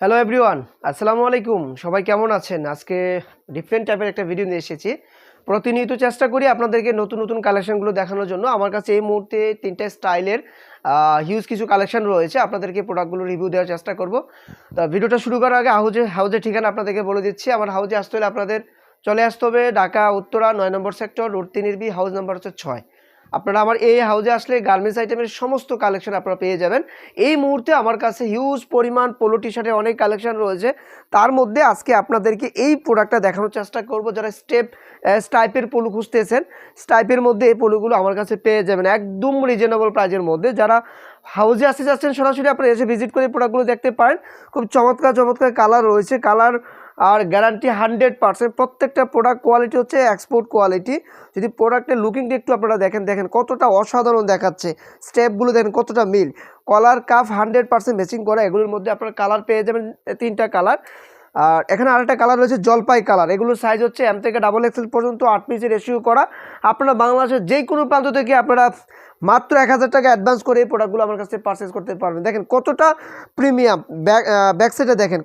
Hello everyone আসসালামু আলাইকুম সবাই কেমন আছেন? আজকে ডিফারেন্ট টাইপের একটা ভিডিও নিয়ে এসেছি। প্রতিনিয়ত চেষ্টা করি আপনাদেরকে নতুন নতুন কালেকশনগুলো দেখানোর জন্য। আমার কাছে এই মুহূর্তে তিনটা স্টাইলের হিউজ কিছু কালেকশন রয়েছে। আপনাদেরকে প্রোডাক্টগুলো রিভিউ দেওয়ার চেষ্টা করব। তা ভিডিওটা শুরু করার আগে হাউজে হাউজের ঠিকানা আপনাদেরকে বলে দিচ্ছি। আমার হাউজে আসতে হলে আপনাদের চলে আসতে হবে ঢাকা, উত্তরা, নয় নম্বর সেক্টর রোড তিনির বি হাউস নাম্বার হচ্ছে ছয়। আপনারা আমার এই হাউজে আসলে গার্মেন্টস আইটেমের সমস্ত কালেকশন আপনারা পেয়ে যাবেন। এই মুহূর্তে আমার কাছে হিউজ পরিমাণ পোলো টি শার্টের অনেক কালেকশন রয়েছে। তার মধ্যে আজকে আপনাদেরকে এই প্রোডাক্টটা দেখানোর চেষ্টা করব। যারা স্টেপ স্টাইপের পোলো খুঁজতেছেন স্টাইপের মধ্যে এই পোলোগুলো আমার কাছে পেয়ে যাবেন একদম রিজনেবল প্রাইজের মধ্যে। যারা হাউজে আসতে যাচ্ছেন সরাসরি আপনারা এসে ভিজিট করে প্রোডাক্টগুলো দেখতে পারেন। খুব চমৎকার চমৎকার কালার রয়েছে। কালার আর গ্যারান্টি হান্ড্রেড পার্সেন্ট প্রত্যেকটা প্রোডাক্ট কোয়ালিটি হচ্ছে এক্সপোর্ট কোয়ালিটি যদি প্রোডাক্টের লুকিংটা একটু আপনারা দেখেন দেখেন কতটা অসাধারণ দেখাচ্ছে। স্টেপগুলো দেখেন কতটা মিল। Collar cuff hundred percent matching করা, এগুলোর মধ্যে আপনারা কালার পেয়ে যাবেন তিনটা কালার আর এখানে আরেকটা কালার রয়েছে জলপাই কালার এগুলোর সাইজ হচ্ছে এম থেকে ডাবল এক্সেল পর্যন্ত আট পিসের রেশিও করা। আপনারা বাংলাদেশের যে কোনো প্রান্ত থেকে আপনারা মাত্র এক হাজার টাকা অ্যাডভান্স করে এই প্রোডাক্টগুলো আমার কাছে পারচেস করতে পারবেন। দেখেন কতটা প্রিমিয়াম ব্যাক ব্যাক সাইডে দেখেন